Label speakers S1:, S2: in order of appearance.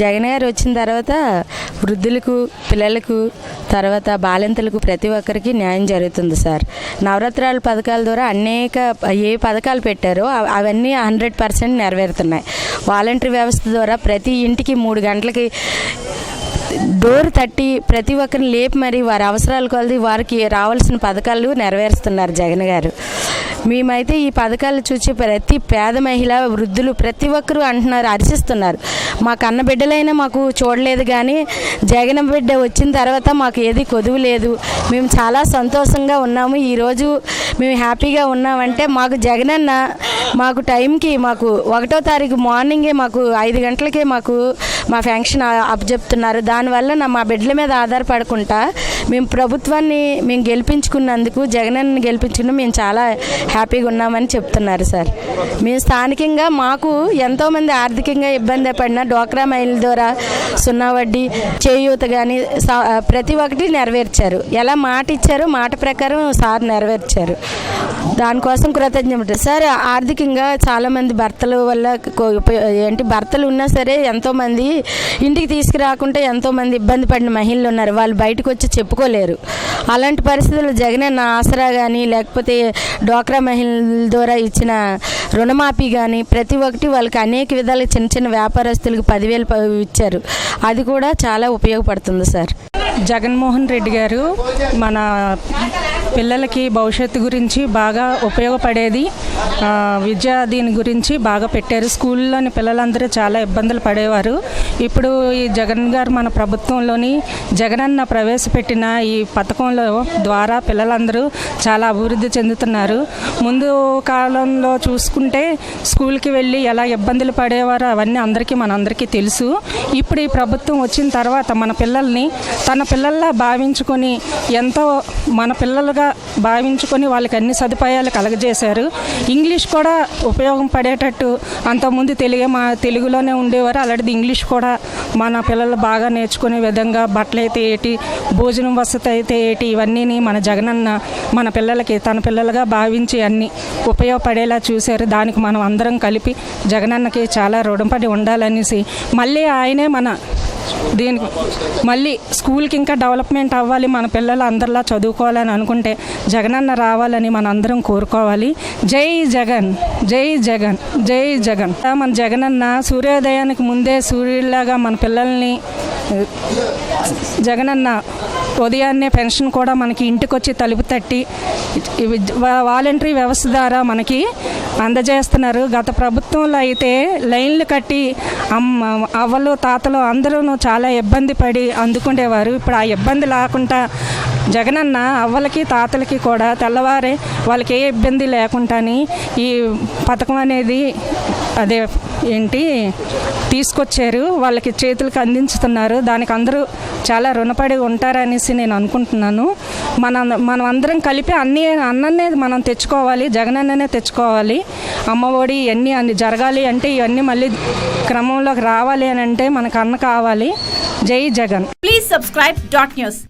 S1: జగన్ గారు వచ్చిన తర్వాత వృద్ధులకు పిల్లలకు తర్వాత బాలింతలకు ప్రతి ఒక్కరికి న్యాయం జరుగుతుంది సార్. నవరాత్రాల పథకాల ద్వారా అనేక ఏ పథకాలు పెట్టారో అవన్నీ హండ్రెడ్ పర్సెంట్ నెరవేరుతున్నాయి. వాలంటరీ వ్యవస్థ ద్వారా ప్రతి ఇంటికి మూడు గంటలకి డోర్ తట్టి ప్రతి ఒక్కరిని లేపి మరి వారి అవసరాల కొలది వారికి రావాల్సిన పథకాలు నెరవేరుస్తున్నారు జగన్ గారు. మేమైతే ఈ పథకాలు చూసి ప్రతి పేద మహిళ వృద్ధులు ప్రతి ఒక్కరూ అంటున్నారు హర్షిస్తున్నారు మా కన్న బిడ్డలైనా మాకు చూడలేదు కానీ జగన్ బిడ్డ వచ్చిన తర్వాత మాకు ఏది కొదువు లేదు. మేము చాలా సంతోషంగా ఉన్నాము. ఈరోజు మేము హ్యాపీగా ఉన్నామంటే మాకు జగనన్న మాకు టైంకి మాకు ఒకటో తారీఖు మార్నింగే మాకు ఐదు గంటలకే మాకు మా ఫ్యాంక్షన్ అప్ చెప్తున్నారు. దానివల్ల నా మా బిడ్డల మీద ఆధారపడకుండా మేము ప్రభుత్వాన్ని మేము గెలిపించుకున్నందుకు జగనన్న గెలిపించుకున్న మేము చాలా హ్యాపీగా ఉన్నామని చెప్తున్నారు సార్. మేము స్థానికంగా మాకు ఎంతోమంది ఆర్థికంగా ఇబ్బంది పడిన డ్వాక్రా మైల్ ద్వారా సున్నా వడ్డీ చేయూత కానీ ప్రతి ఒక్కటి నెరవేర్చారు. ఎలా మాట ఇచ్చారో మాట ప్రకారం సార్ నెరవేర్చారు. దానికోసం కృతజ్ఞత సార్ ఆర్థికంగా చాలామంది భర్తల వల్ల ఏంటి భర్తలు ఉన్నా సరే ఎంతోమంది ఇంటికి తీసుకురాకుంటే ఎంతోమంది ఇబ్బంది పడిన మహిళలు ఉన్నారు. వాళ్ళు బయటకు వచ్చి చెప్పుకోలేరు అలాంటి పరిస్థితుల్లో జగనన్న ఆసరా కానీ లేకపోతే డ్వాక్రా మహిళల ద్వారా ఇచ్చిన రుణమాఫీ కానీ ప్రతి ఒక్కటి వాళ్ళకి అనేక విధాల చిన్న చిన్న వ్యాపారస్తులకు పదివేలు ప- ఇచ్చారు. అది కూడా చాలా ఉపయోగపడుతుంది సార్.
S2: జగన్మోహన్ రెడ్డి గారు మన పిల్లలకి భవిష్యత్తు గురించి బాగా ఉపయోగపడేది విద్యా దీని గురించి బాగా పెట్టారు. స్కూల్లోని పిల్లలందరూ చాలా ఇబ్బందులు పడేవారు. ఇప్పుడు ఈ జగన్ గారు మన ప్రభుత్వంలోని జగనన్న ప్రవేశపెట్టిన ఈ పథకంలో ద్వారా పిల్లలందరూ చాలా అభివృద్ధి చెందుతున్నారు. ముందు కాలంలో చూసుకుంటే స్కూల్కి వెళ్ళి ఎలా ఇబ్బందులు పడేవారు అవన్నీ అందరికీ మనందరికీ తెలుసు. ఇప్పుడు ఈ ప్రభుత్వం వచ్చిన తర్వాత మన పిల్లల్ని తన పిల్లల్లా భావించుకొని ఎంతో మన పిల్లలుగా భావించుకొని వాళ్ళకి అన్ని సదుపాయాలు కలగజేశారు. ఇంగ్లీష్ కూడా ఉపయోగం పడేటట్టు అంతకుముందు తెలుగే మా తెలుగులోనే ఉండేవారు. అలాంటిది ఇంగ్లీష్ కూడా మన పిల్లలు బాగా నేర్చుకునే విధంగా బట్టలు అయితే ఏటి భోజనం వసతి అయితే ఏటి ఇవన్నీ మన జగనన్న మన పిల్లలకి తన పిల్లలుగా భావించి అన్ని ఉపయోగపడేలా చూశారు. దానికి మనం అందరం కలిపి జగనన్నకి చాలా రుణపడి ఉండాలనేసి మళ్ళీ ఆయనే మన దీనికి? మళ్ళీ స్కూల్కి ఇంకా డెవలప్మెంట్ అవ్వాలి మన పిల్లలు అందరిలా చదువుకోవాలని అనుకుంటే జగనన్న రావాలని మన అందరం కోరుకోవాలి. జై జగన్ జై జగన్ జై జగన్. మన జగనన్న సూర్యోదయానికి ముందే సూర్యుడిలాగా మన పిల్లల్ని జగనన్న ఉదయాన్నే పెన్షన్ కూడా మనకి ఇంటికి వచ్చి తలుపు తట్టి వాలంటరీ వ్యవస్థ ద్వారా మనకి అందజేస్తున్నారు. గత ప్రభుత్వంలో అయితే లైన్లు కట్టి అమ్మ అవ్వలు తాతలు అందరూ చాలా ఇబ్బంది పడి అందుకుండేవారు. ఇప్పుడు ఆ ఇబ్బంది లేకుండా జగనన్న అవ్వలకి తాతలకి కూడా తెల్లవారే వాళ్ళకి ఏ ఇబ్బంది లేకుండాని ఈ పథకం అనేది అదే ఏంటి తీసుకొచ్చారు. వాళ్ళకి చేతులకు అందించుతున్నారు. దానికి అందరూ చాలా రుణపడి ఉంటారనేసి నేను అనుకుంటున్నాను. మన మనం అందరం కలిపి అన్ని అన్ననే మనం తెచ్చుకోవాలి జగనన్ననే తెచ్చుకోవాలి. అమ్మఒడి ఇవన్నీ అన్ని జరగాలి అంటే ఇవన్నీ మళ్ళీ క్రమంలోకి రావాలి అని అంటే మనకు అన్న కావాలి. జై Jagan.
S3: Please subscribe dot news